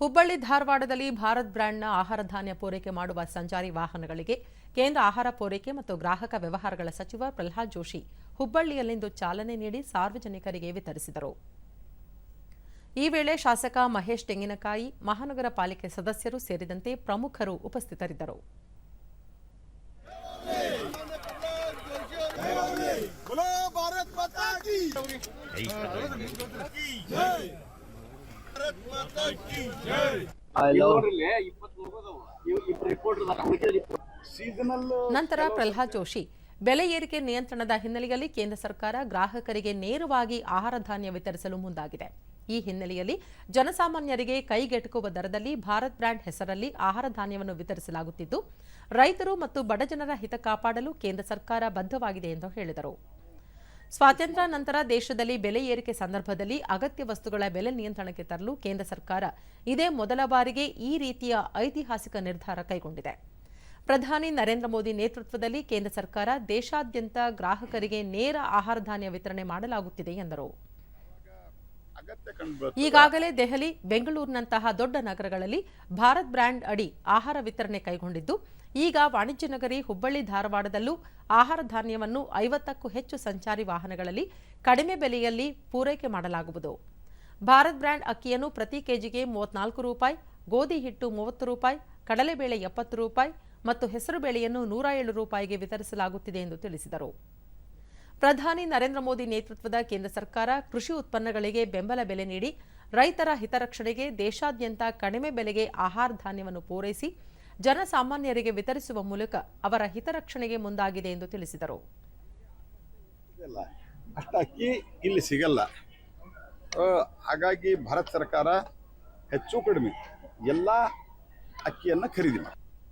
ಹುಬ್ಬಳ್ಳಿ ಧಾರವಾಡದಲ್ಲಿ ಭಾರತ್ ಬ್ರ್ಯಾಂಡ್ನ ಆಹಾರ ಧಾನ್ಯ ಪೂರೈಕೆ ಮಾಡುವ ಸಂಚಾರಿ ವಾಹನಗಳಿಗೆ ಕೇಂದ್ರ ಆಹಾರ ಪೂರೈಕೆ ಮತ್ತು ಗ್ರಾಹಕ ವ್ಯವಹಾರಗಳ ಸಚಿವ ಪ್ರಹ್ಲಾದ್ ಜೋಶಿ ಹುಬ್ಬಳ್ಳಿಯಲ್ಲಿಂದು ಚಾಲನೆ ನೀಡಿ ಸಾರ್ವಜನಿಕರಿಗೆ ವಿತರಿಸಿದರು. ಈ ವೇಳೆ ಶಾಸಕ ಮಹೇಶ್ ತೆಂಗಿನಕಾಯಿ ಮಹಾನಗರ ಪಾಲಿಕೆ ಸದಸ್ಯರು ಸೇರಿದಂತೆ ಪ್ರಮುಖರು ಉಪಸ್ಥಿತರಿದ್ದರು. ನಂತರ ಪ್ರಹ್ಲಾದ್ ಜೋಶಿ. ಬೆಲೆ ಏರಿಕೆ ನಿಯಂತ್ರಣದ ಹಿನ್ನೆಲೆಯಲ್ಲಿ ಕೇಂದ್ರ ಸರ್ಕಾರ ಗ್ರಾಹಕರಿಗೆ ನೇರವಾಗಿ ಆಹಾರ ಧಾನ್ಯ ವಿತರಿಸಲು ಮುಂದಾಗಿದೆ. ಈ ಹಿನ್ನೆಲೆಯಲ್ಲಿ ಜನಸಾಮಾನ್ಯರಿಗೆ ಕೈಗೆಟುಕುವ ದರದಲ್ಲಿ ಭಾರತ್ ಬ್ರ್ಯಾಂಡ್ ಹೆಸರಲ್ಲಿ ಆಹಾರ ಧಾನ್ಯವನ್ನು ವಿತರಿಸಲಾಗುತ್ತಿದ್ದು ರೈತರು ಮತ್ತು ಬಡಜನರ ಹಿತ ಕಾಪಾಡಲು ಕೇಂದ್ರ ಸರ್ಕಾರ ಬದ್ಧವಾಗಿದೆ ಎಂದು ಹೇಳಿದರು. ಸ್ವಾತಂತ್ರ್ಯ ನಂತರ ದೇಶದಲ್ಲಿ ಬೆಲೆ ಏರಿಕೆ ಸಂದರ್ಭದಲ್ಲಿ ಅಗತ್ಯ ವಸ್ತುಗಳ ಬೆಲೆ ನಿಯಂತ್ರಣಕ್ಕೆ ತರಲು ಕೇಂದ್ರ ಸರ್ಕಾರ ಇದೇ ಮೊದಲ ಬಾರಿಗೆ ಈ ರೀತಿಯ ಐತಿಹಾಸಿಕ ನಿರ್ಧಾರ ಕೈಗೊಂಡಿದೆ. ಪ್ರಧಾನಿ ನರೇಂದ್ರ ಮೋದಿ ನೇತೃತ್ವದಲ್ಲಿ ಕೇಂದ್ರ ಸರ್ಕಾರ ದೇಶಾದ್ಯಂತ ಗ್ರಾಹಕರಿಗೆ ನೇರ ಆಹಾರ ಧಾನ್ಯ ವಿತರಣೆ ಮಾಡಲಾಗುತ್ತಿದೆ ಎಂದರು. ಈಗಾಗಲೇ ದೆಹಲಿ, ಬೆಂಗಳೂರಿನಂತಹ ದೊಡ್ಡ ನಗರಗಳಲ್ಲಿ ಭಾರತ್ ಬ್ರ್ಯಾಂಡ್ ಅಡಿ ಆಹಾರ ವಿತರಣೆ ಕೈಗೊಂಡಿದ್ದು, ಈಗ ವಾಣಿಜ್ಯ ನಗರಿ ಹುಬ್ಬಳ್ಳಿ, ಧಾರವಾಡದಲ್ಲೂ ಆಹಾರ ಧಾನ್ಯವನ್ನು ಐವತ್ತಕ್ಕೂ ಹೆಚ್ಚು ಸಂಚಾರಿ ವಾಹನಗಳಲ್ಲಿ ಕಡಿಮೆ ಬೆಲೆಯಲ್ಲಿ ಪೂರೈಕೆ ಮಾಡಲಾಗುವುದು. ಭಾರತ್ ಬ್ರ್ಯಾಂಡ್ ಅಕ್ಕಿಯನ್ನು ಪ್ರತಿ ಕೆಜಿಗೆ ಮೂವತ್ನಾಲ್ಕು ರೂಪಾಯಿ, ಗೋಧಿ ಹಿಟ್ಟು ಮೂವತ್ತು ರೂಪಾಯಿ ಕಡಲೆಬೇಳೆ ಎಪ್ಪತ್ತು ರೂಪಾಯಿ ಮತ್ತು ಹೆಸರುಬೇಳೆಯನ್ನು ನೂರ ಏಳು ರೂಪಾಯಿಗೆ ವಿತರಿಸಲಾಗುತ್ತಿದೆ ಎಂದು ತಿಳಿಸಿದರು. ಪ್ರಧಾನಿ ನರೇಂದ್ರ ಮೋದಿ ನೇತೃತ್ವದ ಕೇಂದ್ರ ಸರ್ಕಾರ ಕೃಷಿ ಉತ್ಪನ್ನಗಳಿಗೆ ಬೆಂಬಲ ಬೆಲೆ ನೀಡಿ ರೈತರ ಹಿತರಕ್ಷಣೆಗೆ ದೇಶಾದ್ಯಂತ ಕಡಿಮೆ ಬೆಲೆಗೆ ಆಹಾರ ಧಾನ್ಯವನ್ನು ಪೂರೈಸಿ ಜನಸಾಮಾನ್ಯರಿಗೆ ವಿತರಿಸುವ ಮೂಲಕ ಅವರ ಹಿತರಕ್ಷಣೆಗೆ ಮುಂದಾಗಿದೆ ಎಂದು ತಿಳಿಸಿದರು. ಇಲ್ಲಿ ಸಿಗಲ್ಲ. ಹಾಗಾಗಿ ಭಾರತ ಸರ್ಕಾರ ಹೆಚ್ಚು ಕಡಿಮೆ ಎಲ್ಲ ಅಕ್ಕಿಯನ್ನು ಖರೀದಿ ಮಾಡಿ